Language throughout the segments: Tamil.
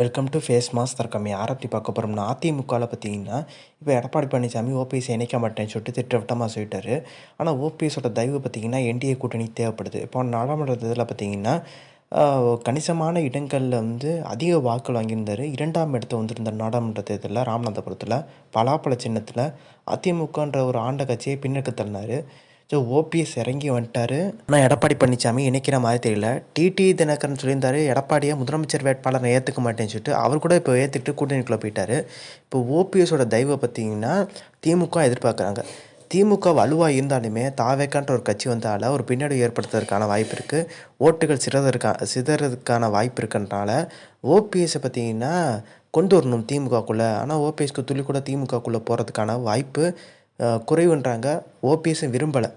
வெல்கம் டு ஃபேஸ் மாஸ் தர்க்கம் யாரை பற்றி பார்க்க போகிறோம்னா அதிமுகவில் பார்த்தீங்கன்னா இப்போ எடப்பாடி பழனிசாமி ஓபிஎஸ் இணைக்க மாட்டேன்னு சொல்லிட்டு திட்டவட்டமாக சொல்லிட்டாரு. ஆனால் ஓபிஎஸோட தயவு பார்த்தீங்கன்னா என்டிஏ கூட்டணி தேவைப்படுது. இப்போ நாடாளுமன்ற இதில் பார்த்தீங்கன்னா கணிசமான இடங்களில் வந்து அதிக வாக்குகள் வாங்கியிருந்தார். இரண்டாம் இடத்த வந்திருந்த நாடாளுமன்ற தேர்தலில் ராமநாதபுரத்தில் பலாப்பழ சின்னத்தில் அதிமுகன்ற ஒரு ஆண்ட கட்சியை பின்னுக்கு தள்ளினார். ஸோ ஓபிஎஸ் இறங்கி வந்துட்டாரு. ஆனால் எடப்பாடி பழனிசாமி இணைக்கிற மாதிரி தெரியல. டிடி தினகரன் சொல்லியிருந்தாரு எடப்பாடியை முதலமைச்சர் வேட்பாளரை ஏற்றுக்க மாட்டேன்னு சொல்லிட்டு அவர் கூட இப்போ ஏற்றுக்கிட்டு கூட்டணிக்குள்ளே போயிட்டார். இப்போ ஓபிஎஸோட தயவை பார்த்தீங்கன்னா திமுக எதிர்பார்க்குறாங்க. திமுக வலுவாக இருந்தாலுமே தாவேக்கான்ற ஒரு கட்சி வந்தால ஒரு பின்னாடி ஏற்படுத்துறதுக்கான வாய்ப்பு இருக்குது ஓட்டுகள் சிறதற்கா சிதறதுக்கான வாய்ப்பு இருக்குன்றனால ஓபிஎஸ்ஸை பார்த்தீங்கன்னா கொண்டு வரணும் திமுகக்குள்ளே. ஆனால் ஓபிஎஸ்க்கு துளி கூட திமுகக்குள்ளே போகிறதுக்கான வாய்ப்பு குறைவுன்றாங்க. ஓபிஎஸும் விரும்பலை.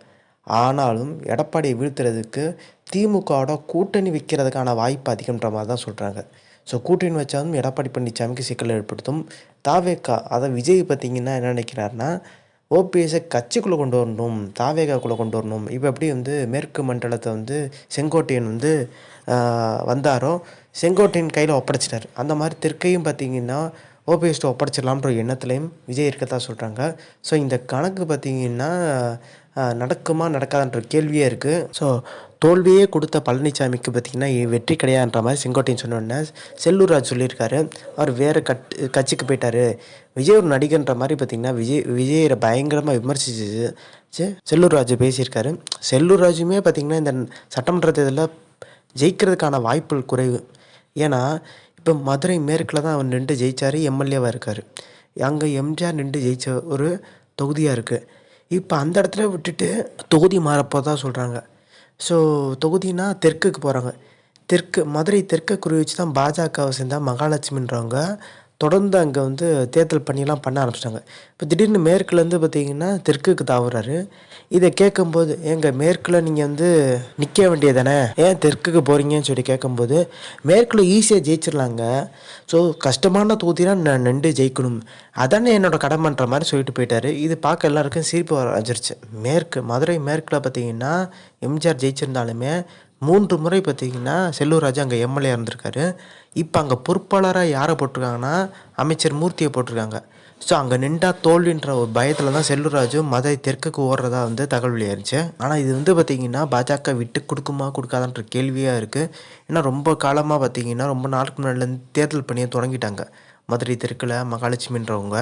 ஆனாலும் எடப்பாடியை வீழ்த்துறதுக்கு திமுகவோட கூட்டணி வைக்கிறதுக்கான வாய்ப்பு அதிகம்ன்ற மாதிரி தான் சொல்கிறாங்க ஸோ கூட்டணி வச்சாலும் எடப்பாடி பழனிசாமிக்கு சிக்கல் ஏற்படுத்தும். தாவேக்கா அதை விஜய் பார்த்தீங்கன்னா என்ன நினைக்கிறாருன்னா ஓபிஎஸ்ஸை கட்சிக்குள்ளே கொண்டு வரணும் தாவேகாக்குள்ளே கொண்டு வரணும். இப்போ எப்படி வந்து மேற்கு மண்டலத்தை வந்து செங்கோட்டையன் வந்து வந்தாரோ செங்கோட்டையன் கையில் ஒப்படைச்சிட்டார். அந்த மாதிரி தெற்கையும் பார்த்தீங்கன்னா ஓபிஎஸ்ட்டு ஒப்படைச்சிடலாம்ன்ற எண்ணத்துலையும் விஜய் இருக்கத்தான் சொல்கிறாங்க ஸோ இந்த கணக்கு பார்த்தீங்கன்னா நடக்குமா நடக்காதுன்ற கேள்வியே இருக்குது ஸோ தோல்வியே கொடுத்த பழனிசாமிக்கு பார்த்தீங்கன்னா வெற்றி கிடையாதுன்ற மாதிரி செங்கோட்டையன் சொன்னோடனே செல்லூர் ராஜ் சொல்லியிருக்காரு. அவர் வேறு கட் கட்சிக்கு போயிட்டாரு. விஜய் ஒரு நடிகன்ற மாதிரி பார்த்தீங்கன்னா விஜய் விஜயரை பயங்கரமாக விமர்சிச்சு செல்லூர் ராஜு பேசியிருக்காரு. செல்லூர் ராஜுமே பார்த்திங்கன்னா இந்த சட்டமன்ற தேர்தலில் ஜெயிக்கிறதுக்கான வாய்ப்புகள் குறைவு. ஏன்னா இப்போ மதுரை மேற்கில் தான் அவர் நின்று ஜெயிச்சார் எம்எல்ஏவாக இருக்கார். அங்கே எம்ஜிஆர் நின்று ஜெயிச்ச ஒரு தொகுதியாக இருக்குது இப்போ அந்த இடத்துல விட்டுட்டு தொகுதி மாறப்போ தான் சொல்கிறாங்க ஸோ தொகுதினா தெற்குக்கு போகிறாங்க தெற்கு மதுரை தெற்கை குறி வச்சு தான் பாஜகவை சேர்ந்தால் மகாலட்சுமின்றவங்க தொடர்ந்து அங்கே வந்து தேர்தல் பணியெல்லாம் பண்ண ஆரம்பிச்சிட்டாங்க. இப்போ திடீர்னு மேற்குலேருந்து பார்த்தீங்கன்னா தெற்குக்கு தாவுறாரு. இதை கேட்கும்போது எங்கள் மேற்கில் நீங்கள் வந்து நிற்க வேண்டியதானே ஏன் தெற்குக்கு போகிறீங்கன்னு சொல்லி கேட்கும்போது மேற்கில் ஈஸியாக ஜெயிச்சிடலாங்க. ஸோ கஷ்டமான தொகுதினா நான் நின்று ஜெயிக்கணும். அதானே என்னோட கடமைன்ற மாதிரி சொல்லிட்டு போயிட்டாரு. இது பார்க்க எல்லாருக்கும் சிரிப்பு வர மேற்கு மதுரை மேற்கில் பார்த்தீங்கன்னா எம்ஜிஆர் ஜெயிச்சிருந்தாலுமே மூன்று முறை பார்த்தீங்கன்னா செல்லூர் ராஜா அங்கே எம்எல்ஏ இருந்திருக்காரு. இப்போ அங்கே பொறுப்பாளராக யாரை போட்டிருக்காங்கன்னா அமைச்சர் மூர்த்தியை போட்டிருக்காங்க. ஸோ அங்கே நின்றா தோல்வின்ற ஒரு பயத்தில் தான் செல்லூர் மதுரை தெற்குக்கு ஓடுறதா வந்து தகவல் வெளியாயிருச்சு. ஆனால் இது வந்து பார்த்திங்கன்னா பாஜக விட்டு கொடுக்குமா கொடுக்காதான்ற கேள்வியாக இருக்குது ஏன்னா ரொம்ப காலமாக பார்த்தீங்கன்னா ரொம்ப நாளுக்கு முன்னாடிலேருந்து தேர்தல் பணியை தொடங்கிட்டாங்க. மதுரை தெற்கில் மகாலட்சுமின்றவங்க.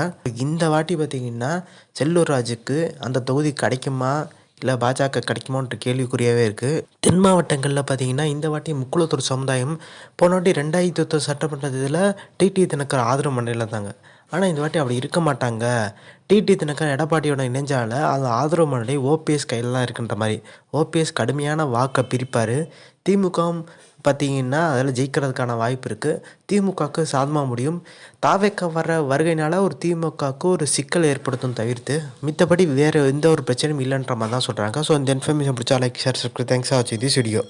இந்த வாட்டி பார்த்தீங்கன்னா செல்லூர் ராஜுக்கு அந்த தொகுதி கிடைக்குமா இல்லை பாஜக கிடைக்குமோன்ற கேள்விக்குறியாகவே இருக்குது தென் மாவட்டங்களில் பார்த்தீங்கன்னா இந்த வாட்டி முக்குளத்தூர் சமுதாயம் போன வாட்டி ரெண்டாயிரத்தி ஒத்து சட்டமன்ற இதில் டிடி தினக்கர் ஆதரவு மண்டையில் இருந்தாங்க. ஆனால் இந்த வாட்டி அப்படி இருக்க மாட்டாங்க. டிடி தினக்கர் எடப்பாடியோட இணைஞ்சால அது ஆதரவு மண்டை ஓபிஎஸ் கையில் தான் இருக்குன்ற மாதிரி. ஓபிஎஸ் கடுமையான வாக்கை பிரிப்பார். திமுகவும் பார்த்தீங்கன்னா அதில் ஜெயிக்கிறதுக்கான வாய்ப்பு இருக்குது திமுகவுக்கு சாதமாக முடியும். தாவேக்க வர வருகையினால் ஒரு திமுகவுக்கு ஒரு சிக்கல் ஏற்படுத்தும் தவிர்த்து மித்தபடி வேறு எந்த ஒரு பிரச்சனையும் இல்லைன்ற மாதிரி தான் சொல்கிறாங்க ஸோ இந்த இன்ஃபர்மேஷன் பிடிச்சா லைக் ஷேர் சப்ஸ்கிரைப் தேங்க்ஸ் ஆச்சு திஸ் வீடியோ